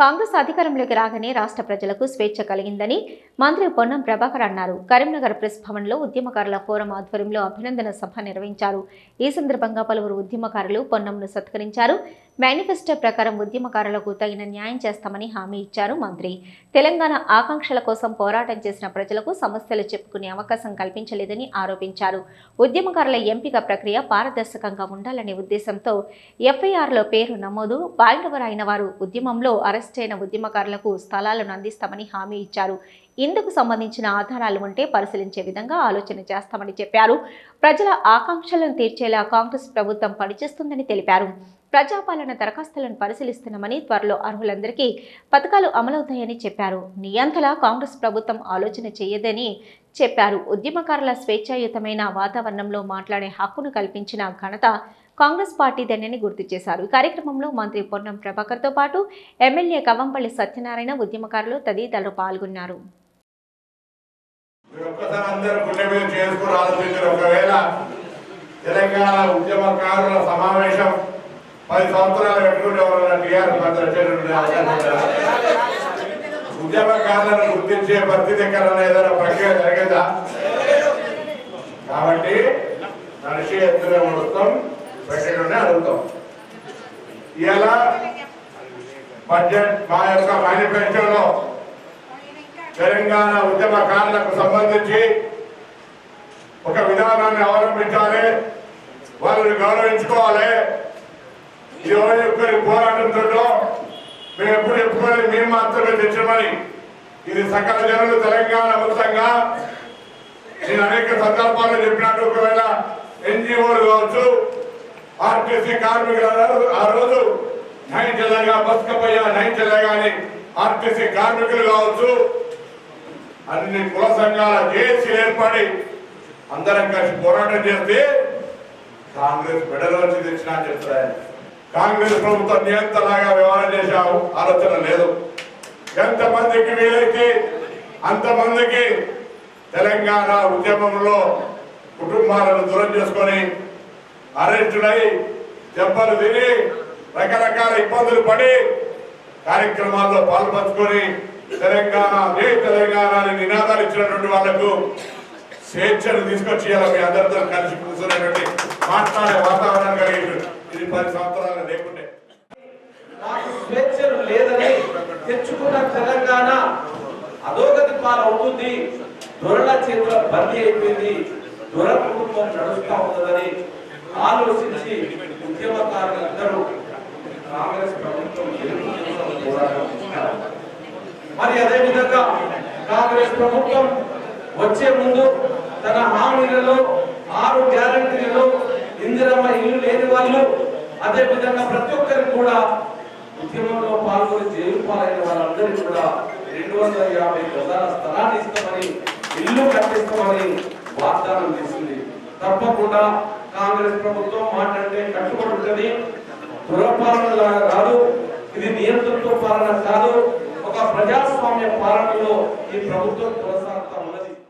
కాంగ్రెస్ అధికారంలోకి రాగానే రాష్ట్ర ప్రజలకు స్వేచ్ఛ కలిగిందని మంత్రి పొన్నం ప్రభాకర్ అన్నారు. కరీంనగర్ ప్రెస్ భవన్లో ఉద్యమకారుల ఫోరం ఆధ్వర్యంలో అభినందన సభ నిర్వహించారు. ఈ సందర్భంగా పలువురు ఉద్యమకారులు పొన్నంను సత్కరించారు. మేనిఫెస్టో ప్రకారం ఉద్యమకారులకు తగిన న్యాయం చేస్తామని హామీ ఇచ్చారు మంత్రి. తెలంగాణ ఆకాంక్షల కోసం పోరాటం చేసిన ప్రజలకు సమస్యలు చెప్పుకునే అవకాశం కల్పించలేదని ఆరోపించారు. ఉద్యమకారుల ఎంపిక ప్రక్రియ పారదర్శకంగా ఉండాలనే ఉద్దేశంతో ఎఫ్ఐఆర్లో పేరు నమోదు బాయిలవరైన వారు ఉద్యమంలో అరెస్టైన ఉద్యమకారులకు స్థలాలను అందిస్తామని హామీ ఇచ్చారు. ఇందుకు సంబంధించిన ఆధారాలు ఉంటే పరిశీలించే విధంగా ఆలోచన చేస్తామని చెప్పారు. ప్రజల ఆకాంక్షలను తీర్చేలా కాంగ్రెస్ ప్రభుత్వం పనిచేస్తుందని తెలిపారు. ప్రజాపాలన దరఖాస్తులను పరిశీలిస్తున్నామని త్వరలో అర్హులందరికీ పథకాలు అమలవుతాయని చెప్పారు. నియంతలా కాంగ్రెస్ ప్రభుత్వం ఆలోచన చేయదని చెప్పారు. ఉద్యమకారుల స్వేచ్ఛాయుతమైన వాతావరణంలో మాట్లాడే హక్కును కల్పించిన ఘనత కాంగ్రెస్ పార్టీదేనని గుర్తు చేశారు. ఈ కార్యక్రమంలో మంత్రి పొన్నం ప్రభాకర్తో పాటు ఎమ్మెల్యే కవంపల్లి సత్యనారాయణ ఉద్యమకారులు తదితరులు పాల్గొన్నారు. తెలంగాణ ఉద్యమకారుల సమావేశం పది సంవత్సరాలు పెట్టుకుంటే టీఆర్ఎస్ ఉద్యమకారులను గుర్తించే పరిస్థితి ఏదైనా ప్రక్రియ జరిగిందా? కాబట్టి నడిచి ఎత్తున నడుస్తాం. పెట్టడం అడుగుతాం ఇలా బడ్జెట్ మా యొక్క మేనిఫెస్టోలో తెలంగాణ ఉద్యమకారులకు సంబంధించి ఒక విధానాన్ని అవలంబించాలి వాళ్ళని గౌరవించుకోవాలి ఈ రోజు ఒక్కరి పోరాటంతో మేము ఎప్పుడు చెప్పుకోలేదు మేము మాత్రమే తెచ్చమని ఇది సకల జనులు తెలంగాణ మొత్తంగా నేను అనేక సందర్భాల్లో చెప్పినట్టు ఒకవేళ ఎన్జిఓలు కావచ్చు ఆర్టీసీ కార్మికులు ఆ రోజు నైన్ జిల్లాగా బతుకపోయా నైన్ జిల్లాగా అని ఆర్టీసీ కార్మికులు కావచ్చు. అన్ని కుల సంఘాల జేఏసీ ఏర్పడి అందరం కలిసి పోరాటం చేస్తే కాంగ్రెస్ బిడలోంచి తెచ్చినా అని చెప్తారు కాంగ్రెస్ ప్రభుత్వం నియంత్రణగా వ్యవహారం చేశావు ఆలోచన లేదు. ఎంతమందికి వీలైతే అంతమందికి తెలంగాణ ఉద్యమంలో కుటుంబాలను దూరం చేసుకొని అరెస్టులై దెబ్బలు తిని రకరకాల ఇబ్బందులు పడి కార్యక్రమాల్లో పాల్పంచుకొని తెలంగాణ జై తెలంగాణ నినాదాలు ఇచ్చినటువంటి వాళ్ళకు స్వేచ్ఛను తీసుకొచ్చి మీ అందరితో కలిసి కూర్చునేటువంటి మాట్లాడే వాతావరణం కలిగి ఇది పది సంవత్సరాలు లేకుంటే. నాకు స్వేచ్ఛలు లేదని తెచ్చుకున్న తెలంగాణ అధోగతి పాలవుతుంది దొరల చేతుల బందీ అయిపోయింది దొర కుటుంబం నడుస్తూ ఉన్నదని ఆలోచించి ఉద్యమకారులందరూ కాంగ్రెస్ ప్రభుత్వం మరి అదే విధంగా కాంగ్రెస్ ప్రభుత్వం వచ్చే ముందు తన హామీలలో ఆరు గ్యారంటీలలో ఇందిరమ్మ ఇల్లు లేని వాళ్ళు అదే విధంగా ప్రతి ఒక్కరికి కూడా ఉద్యమంలో పాల్గొని జైలు పాలైన వాళ్ళందరికీ కూడా రెండు వందల యాభై గజాల స్థలాన్ని ఇస్తామని ఇల్లు కట్టిస్తామని వాగ్దానం చేసింది. తప్పకుండా కాంగ్రెస్ ప్రభుత్వం మాట్లాడితే కట్టుబడుతుంది ఉంటుంది. దురపాలన లాగా కాదు ఇది నియంతృత్వ పాలన కాదు. ఒక ప్రజాస్వామ్య పాలనలో ఈ ప్రభుత్వం కొనసాగుతా